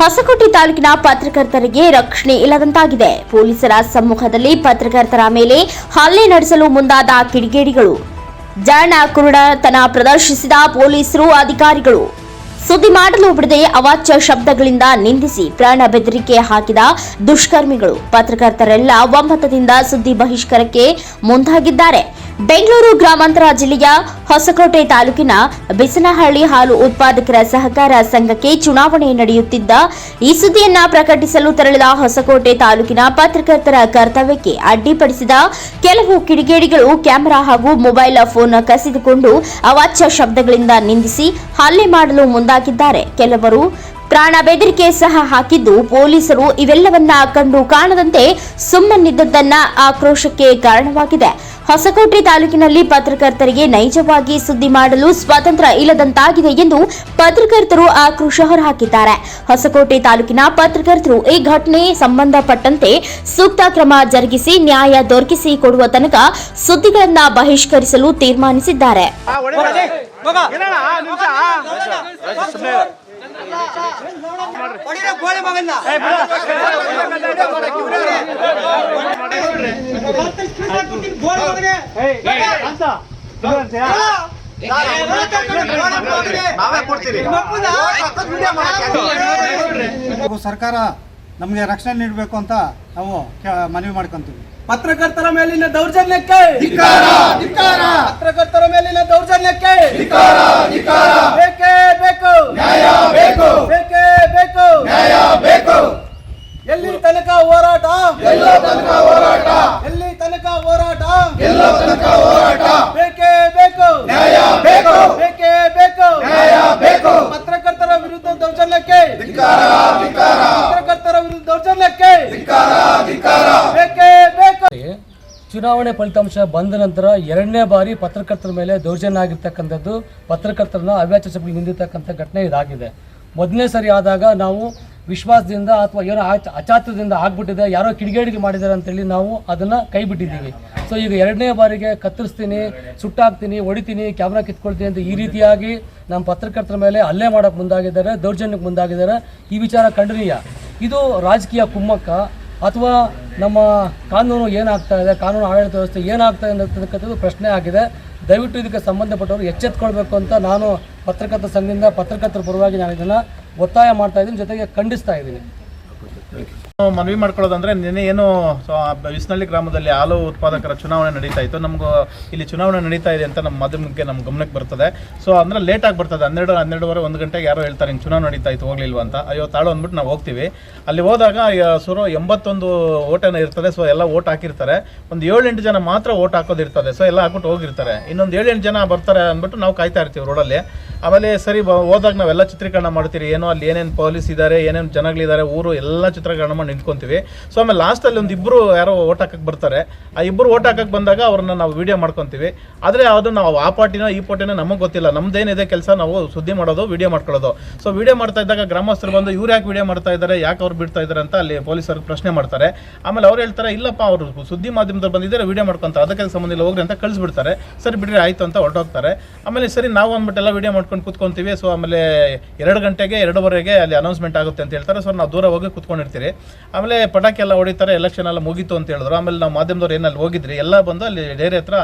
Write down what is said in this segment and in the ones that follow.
ಹೊಸಕೋಟೆ ತಾಲೂಕಿನ ಪತ್ರಕರ್ತರಿಗೆ ರಕ್ಷಣೆ ಇಲ್ಲದಂತಾಗಿದೆ. ಪೊಲೀಸರ ಸಮ್ಮುಖದಲ್ಲಿ ಪತ್ರಕರ್ತರ ಮೇಲೆ ಹಲ್ಲೆ ನಡೆಸಲು ಮುಂದಾದ ಕಿಡಿಗೇಡಿಗಳು. ಜಾಣ ಕುರುಡತನ ಪ್ರದರ್ಶಿಸಿದ ಪೊಲೀಸರು ಅಧಿಕಾರಿಗಳು. ಸುದ್ದಿ ಮಾಡಲು ಬಿಡದೆ ಅವಾಚ್ಯ ಶಬ್ದಗಳಿಂದ ನಿಂದಿಸಿ ಪ್ರಾಣ ಬೆದರಿಕೆ ಹಾಕಿದ ದುಷ್ಕರ್ಮಿಗಳು. ಪತ್ರಕರ್ತರೆಲ್ಲ ಒಮ್ಮತದಿಂದ ಸುದ್ದಿ ಬಹಿಷ್ಕಾರಕ್ಕೆ ಮುಂದಾಗಿದ್ದಾರೆ. ಬೆಂಗಳೂರು ಗ್ರಾಮಾಂತರ ಜಿಲ್ಲೆಯ ಹೊಸಕೋಟೆ ತಾಲೂಕಿನ ಬಿಸನಹಳ್ಳಿ ಹಾಲು ಉತ್ಪಾದಕರ ಸಹಕಾರ ಸಂಘಕ್ಕೆ ಚುನಾವಣೆ ನಡೆಯುತ್ತಿದ್ದ ಈ ಸುದ್ದಿಯನ್ನ ಪ್ರಕಟಿಸಲು ತೆರಳಿದ ಹೊಸಕೋಟೆ ತಾಲೂಕಿನ ಪತ್ರಕರ್ತರ ಕರ್ತವ್ಯಕ್ಕೆ ಅಡ್ಡಿಪಡಿಸಿದ ಕೆಲವು ಕಿಡಿಗೇಡಿಗಳು ಕ್ಯಾಮೆರಾ ಹಾಗೂ ಮೊಬೈಲ್ ಫೋನ್ ಕಸಿದುಕೊಂಡು ಅವಾಚ್ಯ ಶಬ್ದಗಳಿಂದ ನಿಂದಿಸಿ ಹಲ್ಲೆ ಮಾಡಲು ಮುಂದಾಗಿದ್ದಾರೆ. ಕೆಲವರು ಪ್ರಾಣ ಬೆದರಿಕೆ ಸಹ ಹಾಕಿದ್ದು ಪೊಲೀಸರು ಇವೆಲ್ಲವನ್ನ ಕಂಡು ಕಾಣದಂತೆ ಸುಮ್ಮನಿದ್ದದ್ದನ್ನ ಆಕ್ರೋಶಕ್ಕೆ ಕಾರಣವಾಗಿದೆ. ಹೊಸಕೋಟೆ ತಾಲೂಕಿನಲ್ಲಿ ಪತ್ರಕರ್ತರಿಗೆ ನೈಜವಾಗಿ ಸುದ್ದಿ ಮಾಡಲು ಸ್ವಾತಂತ್ರ್ಯ ಇಲ್ಲದಂತಾಗಿದೆ ಎಂದು ಪತ್ರಕರ್ತರು ಆಕ್ರೋಶ ಹೊರಹಾಕಿದ್ದಾರೆ. ಹೊಸಕೋಟೆ ತಾಲೂಕಿನ ಪತ್ರಕರ್ತರು ಈ ಘಟನೆ ಸಂಬಂಧಪಟ್ಟಂತೆ ಸೂಕ್ತ ಕ್ರಮ ಜರುಗಿಸಿ ನ್ಯಾಯ ದೊರಕಿಸಿ ಕೊಡುವ ತನಕ ಸುದ್ದಿಗಳನ್ನ ಬಹಿಷ್ಕರಿಸಲು ತೀರ್ಮಾನಿಸಿದ್ದಾರೆ. ಗೋಳಿ ಮಗನ್ನ ಸರ್ಕಾರ ನಮಗೆ ರಕ್ಷಣೆ ನೀಡಬೇಕು ಅಂತ ನಾವು ಮನವಿ ಮಾಡ್ಕೊಂತೀವಿ. ಪತ್ರಕರ್ತರ ಮೇಲಿನ ದೌರ್ಜನ್ಯಕ್ಕೆ. ಪತ್ರಕರ್ತರ ಮೇಲಿನ ದೌರ್ಜನ್ಯಕ್ಕೆ ಬೇಕೇ ಬೇಕು ಬೇಕೇ ಬೇಕು ಎಲ್ಲಿ ತನಕ ಹೋರಾಟ ಎಲ್ಲಿ ತನಕ ಹೋರಾಟ ಬೇಕೇ ಬೇಕು ಬೇಕೇ ಬೇಕು ಪತ್ರಕರ್ತರ ವಿರುದ್ಧ ದೌರ್ಜನ್ಯಕ್ಕೆ ಪತ್ರಕರ್ತರ ವಿರುದ್ಧ ದೌರ್ಜನ್ಯಕ್ಕೆ ಬೇಕೇ ಬೇಕು ಚುನಾವಣೆ ಫಲಿತಾಂಶ ಬಂದ ನಂತರ ಎರಡನೇ ಬಾರಿ ಪತ್ರಕರ್ತರ ಮೇಲೆ ದೌರ್ಜನ್ಯ ಆಗಿರ್ತಕ್ಕಂಥದ್ದು, ಪತ್ರಕರ್ತರನ್ನ ಅವ್ಯಾಚ ಶಬ್ದ ನಿಂದಿರ್ತಕ್ಕಂಥ ಘಟನೆ ಇದಾಗಿದೆ. ಮೊದಲನೇ ಸರಿ ಆದಾಗ ನಾವು ವಿಶ್ವಾಸದಿಂದ ಅಥವಾ ಏನೋ ಆಚ, ಅಚಾತುರದಿಂದ ಆಗ್ಬಿಟ್ಟಿದೆ, ಯಾರೋ ಕಿಡಿಗೇಡಿಗೆ ಮಾಡಿದ್ದಾರೆ ಅಂತೇಳಿ ನಾವು ಅದನ್ನು ಕೈ ಬಿಟ್ಟಿದ್ದೀವಿ. ಸೊ ಈಗ ಎರಡನೇ ಬಾರಿಗೆ ಕತ್ತರಿಸ್ತೀನಿ, ಸುಟ್ಟಾಕ್ತೀನಿ, ಹೊಡಿತೀನಿ, ಕ್ಯಾಮ್ರಾ ಕಿತ್ಕೊಳ್ತೀನಿ ಅಂತ ಈ ರೀತಿಯಾಗಿ ನಮ್ಮ ಪತ್ರಕರ್ತರ ಮೇಲೆ ಹಲ್ಲೆ ಮಾಡೋಕ್ಕೆ ಮುಂದಾಗಿದ್ದಾರೆ, ದೌರ್ಜನ್ಯಕ್ಕೆ ಮುಂದಾಗಿದ್ದಾರೆ. ಈ ವಿಚಾರ ಖಂಡನೀಯ. ಇದು ರಾಜಕೀಯ ಕುಮ್ಮಕ್ಕ ಅಥವಾ ನಮ್ಮ ಕಾನೂನು ಏನಾಗ್ತಾ ಇದೆ, ಕಾನೂನು ಆಡಳಿತ ವ್ಯವಸ್ಥೆ ಏನಾಗ್ತಾ ಇದೆ ಅಂತಕ್ಕಂಥದ್ದು ಪ್ರಶ್ನೆ ಆಗಿದೆ. ದಯವಿಟ್ಟು ಇದಕ್ಕೆ ಸಂಬಂಧಪಟ್ಟವರು ಎಚ್ಚೆತ್ಕೊಳ್ಬೇಕು ಅಂತ ನಾನು ಪತ್ರಕರ್ತರ ಸಂಘದಿಂದ ಪತ್ರಕರ್ತರ ಪರವಾಗಿ ನಾನು ಇದನ್ನು ಒತ್ತಾಯ ಮಾಡ್ತಾ ಇದ್ದೀನಿ, ಜೊತೆಗೆ ಖಂಡಿಸ್ತಾ ಇದ್ದೀನಿ. ನಾವು ಮನವಿ ಮಾಡ್ಕೊಳ್ಳೋದಂದ್ರೆ ನಿನ್ನೆ ಏನು ಬಿಸ್ನಳ್ಳಿ ಗ್ರಾಮದಲ್ಲಿ ಹಾಲು ಉತ್ಪಾದಕರ ಚುನಾವಣೆ ನಡೀತಾ ಇತ್ತು. ನಮಗೂ ಇಲ್ಲಿ ಚುನಾವಣೆ ನಡೀತಾ ಇದೆ ಅಂತ ನಮ್ಮ ಮಾಧ್ಯಮಕ್ಕೆ ನಮ್ಮ ಗಮನಕ್ಕೆ ಬರ್ತದೆ. ಸೊ, ಅಂದ್ರೆ ಲೇಟ್ ಆಗಿ ಬರ್ತದೆ. ಹನ್ನೆರಡು, ಹನ್ನೆರಡುವರೆ, ಒಂದು ಗಂಟೆಗೆ ಯಾರೋ ಹೇಳ್ತಾರೆ, ಹಿಂಗೆ ಚುನಾವಣೆ ನಡೀತಾ ಇತ್ತು, ಹೋಗ್ಲಿಲ್ವ ಅಂತ. ಅಯ್ಯೋ, ತಾಳು ಅಂದ್ಬಿಟ್ಟು ನಾವು ಹೋಗ್ತೀವಿ. ಅಲ್ಲಿ ಹೋದಾಗ ಸುರು ಎಂಬತ್ತೊಂದು ಓಟೇನ ಇರ್ತದೆ. ಸೊ, ಎಲ್ಲ ಓಟ್ ಹಾಕಿರ್ತಾರೆ. ಒಂದು ಏಳೆಂಟು ಜನ ಮಾತ್ರ ಓಟ್ ಹಾಕೋದಿರ್ತದೆ. ಸೊ, ಎಲ್ಲ ಹಾಕ್ಬಿಟ್ಟು ಹೋಗಿರ್ತಾರೆ. ಇನ್ನೊಂದು ಏಳೆಂಟು ಜನ ಬರ್ತಾರೆ ಅಂದ್ಬಿಟ್ಟು ನಾವು ಕಾಯ್ತಾ ಇರ್ತೀವಿ ರೋಡಲ್ಲಿ. ಆಮೇಲೆ ಸರಿ ಹೋದಾಗ ನಾವೆಲ್ಲ ಚಿತ್ರೀಕರಣ ಮಾಡ್ತೀರಿ, ಏನೋ ಅಲ್ಲಿ ಏನೇನು ಪೊಲೀಸ್ ಇದ್ದಾರೆ ಏನೇನು ಜನಗಳಿದ್ದಾರೆ ಊರು ಎಲ್ಲ ಚಿತ್ರೀಕರಣ ಮಾಡಿ ನಿಂತ್ಕೊಂತೀವಿ. ಸೊ ಆಮೇಲೆ ಲಾಸ್ಟಲ್ಲಿ ಒಂದು ಇಬ್ಬರು ಯಾರೋ ಓಟ್ ಹಾಕಕ್ಕೆ ಬರ್ತಾರೆ. ಆ ಇಬ್ಬರು ಓಟ್ ಹಾಕಕ್ಕೆ ಬಂದಾಗ ಅವ್ರನ್ನ ನಾವು ವೀಡಿಯೋ ಮಾಡ್ಕೊತೀವಿ. ಆದರೆ ಅದು ನಾವು ಆ ಪಾರ್ಟಿನೋ, ಈ ಪಾರ್ಟಿನೋ ನಮಗೆ ಗೊತ್ತಿಲ್ಲ. ನಮ್ದೇನಿದೆ ಕೆಲಸ, ನಾವು ಸುದ್ದಿ ಮಾಡೋದು ವೀಡಿಯೋ ಮಾಡ್ಕೊಳ್ಳೋದು. ಸೊ ವೀಡಿಯೋ ಮಾಡ್ತಾ ಇದ್ದಾಗ ಗ್ರಾಮಸ್ಥರು ಬಂದು, ಇವ್ರು ಯಾಕೆ ವಿಡಿಯೋ ಮಾಡ್ತಾ ಇದ್ದಾರೆ ಯಾಕೆ ಅವ್ರು ಬಿಡ್ತಾ ಇದ್ದಾರೆ ಅಂತ ಅಲ್ಲಿ ಪೊಲೀಸರು ಪ್ರಶ್ನೆ ಮಾಡ್ತಾರೆ. ಆಮೇಲೆ ಅವ್ರು ಹೇಳ್ತಾರೆ, ಇಲ್ಲಪ್ಪ, ಅವರು ಸುದ್ದಿ ಮಾಧ್ಯಮದವ್ರು ಬಂದಿದ್ದಾರೆ ವಿಡಿಯೋ ಮಾಡ್ಕೊಂತಾರೆ. ಅದಕ್ಕೆ ಸಂಬಂಧ ಇಲ್ಲ, ಹೋಗ್ರಿ ಅಂತ ಕಳಿಸ್ಬಿಡ್ತಾರೆ. ಸರಿ ಬಿಡ್ರಿ, ಆಯ್ತು ಅಂತ ಹೊರಟೋಗ್ತಾರೆ. ಆಮೇಲೆ ಸರಿ, ನಾವು ಅಂದ್ಬಿಟ್ಟೆಲ್ಲ ವೀಡಿಯೋ ಮಾಡ್ಕೊಂಡು ಕೂತ್ಕೊಂತೀವಿ. ಸೊ ಆಮೇಲೆ ಎರಡು ಗಂಟೆಗೆ, ಎರಡೂವರೆಗೆ ಅಲ್ಲಿ ಅನೌನ್ಸ್ಮೆಂಟ್ ಆಗುತ್ತೆ ಅಂತ ಹೇಳ್ತಾರೆ. ಸೊ ನಾವು ದೂರ ಹೋಗಿ ಕೂತ್ಕೊಂಡಿರ್ತೀರಿ. ಆಮೇಲೆ ಪಟಾಕಿ ಎಲ್ಲ ಹೊಡಿತಾರೆ ಎಲೆಕ್ಷನ್ ಎಲ್ಲ ಮುಗೀತು ಅಂತ ಹೇಳಿದ್ರು. ಆಮೇಲೆ ನಾವು ಮಾಧ್ಯಮದವ್ರು ಏನಲ್ಲಿ ಹೋಗಿದ್ರಿ, ಎಲ್ಲ ಬಂದು ಅಲ್ಲಿ ಡೇರೆ ಹತ್ರ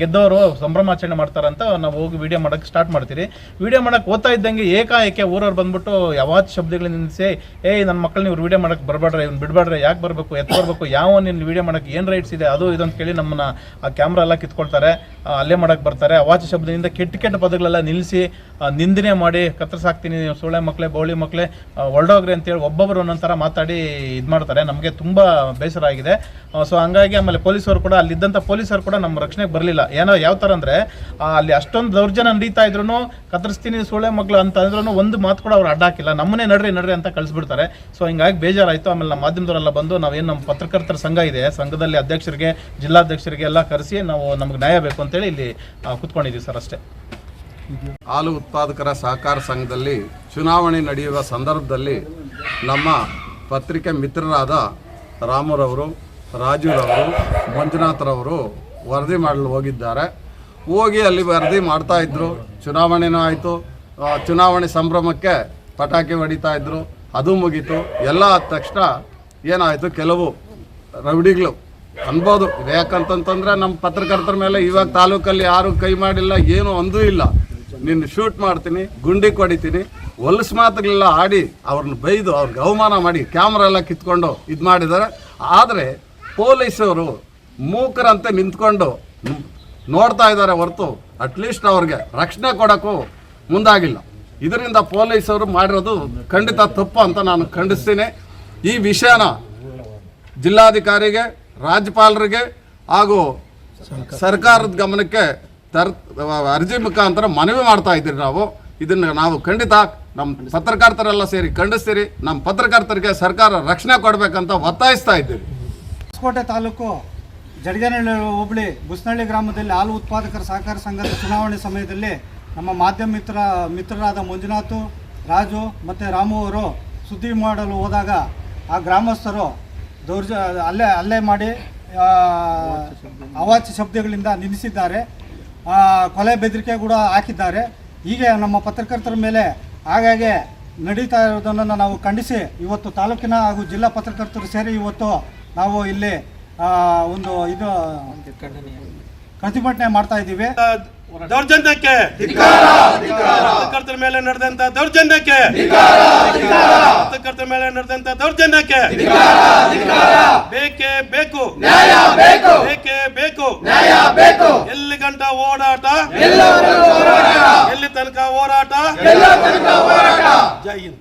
ಗೆದ್ದವರು ಸಂಭ್ರಮಾಚರಣೆ ಮಾಡ್ತಾರಂತ ನಾವು ಹೋಗಿ ವಿಡಿಯೋ ಮಾಡೋಕ್ಕೆ ಸ್ಟಾರ್ಟ್ ಮಾಡ್ತೀರಿ. ವಿಡಿಯೋ ಮಾಡಕ್ಕೆ ಓದ್ತಾ ಇದ್ದಂಗೆ ಏಕಾಏಕೆ ಊರವ್ರು ಬಂದ್ಬಿಟ್ಟು ಯಾವಾತ್ ಶಬ್ದಗಳನ್ನ ನಿಲ್ಲಿಸಿ ಏಯ್ ನನ್ನ ಮಕ್ಕಳನ್ನ ಇವ್ರು ವಿಡಿಯೋ ಮಾಡಕ್ಕೆ ಬರಬೇಡ್ರೆ ಇವ್ನು ಬಿಡಬೇಡ್ರೆ ಯಾಕೆ ಬರಬೇಕು, ಎತ್ತು ಬರಬೇಕು, ಯಾವ ನಿನ್ನ ವಿಡಿಯೋ ಮಾಡೋಕೆ ಏನು ರೈಟ್ಸ್ ಇದೆ, ಅದು ಇದಂತ ಕೇಳಿ ನಮ್ಮನ್ನ ಆ ಕ್ಯಾಮ್ರಾ ಎಲ್ಲ ಕಿತ್ಕೊಳ್ತಾರೆ. ಅಲ್ಲೇ ಮಾಡೋಕೆ ಬರ್ತಾರೆ. ಅವಾಚ್ಯ ಶಬ್ದದಿಂದ ಕೆಟ್ಟ ಕೆಟ್ಟ ಪದಗಳೆಲ್ಲ ನಿಲ್ಲಿಸಿ ನಿಂದನೆ ಮಾಡಿ ಕತ್ತರಿಸಾಕ್ತೀನಿ ಸೊಳ್ಳೆ ಮಕ್ಕಳೇ ಬೌಳಿ ಮಕ್ಕಳೇ ಒಳ್ಡೋಗ್ರಿ ಅಂತೇಳಿ ಒಬ್ಬೊಬ್ಬರು ಒಂದೊಂಥರ ಮಾತಾಡಿ ಇದು ಮಾಡ್ತಾರೆ. ನಮಗೆ ತುಂಬ ಬೇಸರ ಆಗಿದೆ. ಸೊ ಹಂಗಾಗಿ ಆಮೇಲೆ ಪೊಲೀಸರು ಕೂಡ ಅಲ್ಲಿದ್ದಂಥ ಪೊಲೀಸರು ಕೂಡ ನಮ್ಮ ರಕ್ಷಣೆಗೆ ಬರಲಿಲ್ಲ. ಏನೋ ಯಾವ ಥರ ಅಂದರೆ ಅಲ್ಲಿ ಅಷ್ಟೊಂದು ದೌರ್ಜನ್ಯ ನಡೀತಾ ಇದ್ರು ಕತ್ತರಿಸ್ತೀನಿ, ಸೊಳ್ಳೆ ಮಕ್ಕಳು ಅಂತ ಅಂದ್ರೂ ಒಂದು ಮಾತು ಕೂಡ ಅವ್ರು ಅಡ್ಡ ಹಾಕಿಲ್ಲ. ನಮ್ಮನ್ನೇ ನಡ್ರಿ ನಡ್ರಿ ಅಂತ ಕಳಿಸ್ಬಿಡ್ತಾರೆ. ಸೊ ಹಿಂಗಾಗಿ ಬೇಜಾರಾಯಿತು. ಆಮೇಲೆ ನಮ್ಮ ಮಾಧ್ಯಮದವರೆಲ್ಲ ಬಂದು ನಾವೇನು ನಮ್ಮ ಪತ್ರಕರ್ತರ ಸಂಘ ಇದೆ, ಸಂಘದಲ್ಲಿ ಅಧ್ಯಕ್ಷರಿಗೆ, ಜಿಲ್ಲಾಧ್ಯಕ್ಷರಿಗೆ ಎಲ್ಲ ಕರೆಸಿ ನಾವು ನಮಗೆ ನ್ಯಾಯ ಬೇಕು ಅಂತೇಳಿ ಇಲ್ಲಿ ಕುತ್ಕೊಂಡಿದ್ದೀವಿ ಸರ್ ಅಷ್ಟೇ. ಹಾಲು ಉತ್ಪಾದಕರ ಸಹಕಾರ ಸಂಘದಲ್ಲಿ ಚುನಾವಣೆ ನಡೆಯುವ ಸಂದರ್ಭದಲ್ಲಿ ನಮ್ಮ ಪತ್ರಿಕೆ ಮಿತ್ರರಾದ ರಾಮುರವರು, ರಾಜುರವರು, ಮಂಜುನಾಥ್ರವರು ವರದಿ ಮಾಡಲು ಹೋಗಿದ್ದಾರೆ. ಹೋಗಿ ಅಲ್ಲಿ ವರದಿ ಮಾಡ್ತಾ ಇದ್ರು. ಚುನಾವಣೆನೂ ಆಯಿತು. ಚುನಾವಣೆ ಸಂಭ್ರಮಕ್ಕೆ ಪಟಾಕಿ ಹೊಡಿತಾ ಇದ್ರು. ಅದು ಮುಗೀತು. ಎಲ್ಲ ಆದ ತಕ್ಷಣ ಏನಾಯಿತು? ಕೆಲವು ರೌಡಿಗಳು ಅನ್ಬೋದು. ಯಾಕಂತಂತಂದರೆ ನಮ್ಮ ಪತ್ರಕರ್ತರ ಮೇಲೆ ಇವಾಗ ತಾಲೂಕಲ್ಲಿ ಯಾರು ಕೈ ಮಾಡಿಲ್ಲ, ಏನು ಅಂದೂ ಇಲ್ಲ. ನಿನ್ನ ಶೂಟ್ ಮಾಡ್ತೀನಿ, ಗುಂಡಿ ಕೊಡಿತೀನಿ, ಹೊಲಸು ಮಾತುಗಳೆಲ್ಲ ಆಡಿ ಅವ್ರನ್ನ ಬೈದು ಅವ್ರಿಗೆ ಅವಮಾನ ಮಾಡಿ ಕ್ಯಾಮ್ರಾ ಎಲ್ಲ ಕಿತ್ಕೊಂಡು ಇದು ಮಾಡಿದ್ದಾರೆ. ಆದರೆ ಪೊಲೀಸವರು ಮೂಕರಂತೆ ನಿಂತ್ಕೊಂಡು ನೋಡ್ತಾ ಇದ್ದಾರೆ ಹೊರತು ಅಟ್ಲೀಸ್ಟ್ ಅವ್ರಿಗೆ ರಕ್ಷಣೆ ಕೊಡೋಕ್ಕೂ ಮುಂದಾಗಿಲ್ಲ. ಇದರಿಂದ ಪೊಲೀಸರು ಮಾಡಿರೋದು ಖಂಡಿತ ತಪ್ಪು ಅಂತ ನಾನು ಖಂಡಿಸ್ತೀನಿ. ಈ ವಿಷಯನ ಜಿಲ್ಲಾಧಿಕಾರಿಗೆ, ರಾಜ್ಯಪಾಲರಿಗೆ ಹಾಗೂ ಸರ್ಕಾರದ ಗಮನಕ್ಕೆ ತರ್ ಅರ್ಜಿ ಮುಖಾಂತರ ಮನವಿ ಮಾಡ್ತಾ ಇದ್ದೀರಿ ನಾವು. ಇದನ್ನು ನಾವು ಖಂಡಿತ ನಮ್ಮ ಪತ್ರಕರ್ತರೆಲ್ಲ ಸೇರಿ ಖಂಡಿಸ್ತೀರಿ. ನಮ್ಮ ಪತ್ರಕರ್ತರಿಗೆ ಸರ್ಕಾರ ರಕ್ಷಣೆ ಕೊಡಬೇಕಂತ ಒತ್ತಾಯಿಸ್ತಾ ಇದ್ದೀವಿ ಹೊಸಕೋಟೆ ತಾಲೂಕು ಜಡಗನಹಳ್ಳಿ ಹೋಬಳಿ ಬುಸ್ನಹಳ್ಳಿ ಗ್ರಾಮದಲ್ಲಿ ಹಾಲು ಉತ್ಪಾದಕರ ಸಹಕಾರ ಸಂಘದ ಚುನಾವಣೆ ಸಮಯದಲ್ಲಿ ನಮ್ಮ ಮಾಧ್ಯಮ ಮಿತ್ರ ಮಿತ್ರರಾದ ಮಂಜುನಾಥ್, ರಾಜು ಮತ್ತು ರಾಮು ಅವರು ಸುದ್ದಿ ಮಾಡಲು ಹೋದಾಗ ಆ ಗ್ರಾಮಸ್ಥರು ದೌರ್ಜ ಅಲ್ಲೇ ಅಲ್ಲೇ ಮಾಡಿ ಅವಾಚ್ಯ ಶಬ್ದಗಳಿಂದ ನಿಲ್ಲಿಸಿದ್ದಾರೆ. ಕೊಲೆ ಬೆದರಿಕೆ ಕೂಡ ಹಾಕಿದ್ದಾರೆ. ಹೀಗೆ ನಮ್ಮ ಪತ್ರಕರ್ತರ ಮೇಲೆ ಆಗಾಗ್ಗೆ ನಡೀತಾ ಇರೋದನ್ನು ನಾವು ಖಂಡಿಸಿ, ಇವತ್ತು ತಾಲೂಕಿನ ಹಾಗೂ ಜಿಲ್ಲಾ ಪತ್ರಕರ್ತರು ಸೇರಿ ಇವತ್ತು ನಾವು ಇಲ್ಲಿ ಒಂದು ಇದು ಪ್ರತಿಭಟನೆ ಮಾಡ್ತಾ ಇದ್ದೀವಿ. ದೌರ್ಜನ್ಯಕ್ಕೆ ಪತ್ರಕರ್ತರ ಮೇಲೆ ನಡೆದಂತ ದೌರ್ಜನ್ಯಕ್ಕೆ ಪತ್ರಕರ್ತರ ಮೇಲೆ ನಡೆದಂತ ದೌರ್ಜನ್ಯಕ್ಕೆ ಬೇಕೇ ಬೇಕು ಬೇಕೇ ಬೇಕು ಎಲ್ಲಿ ಗಂಟ ಓಡಾಟ ಎಲ್ಲಿ ತನಕ ಹೋರಾಟ. ಜೈ ಹಿಂದ್.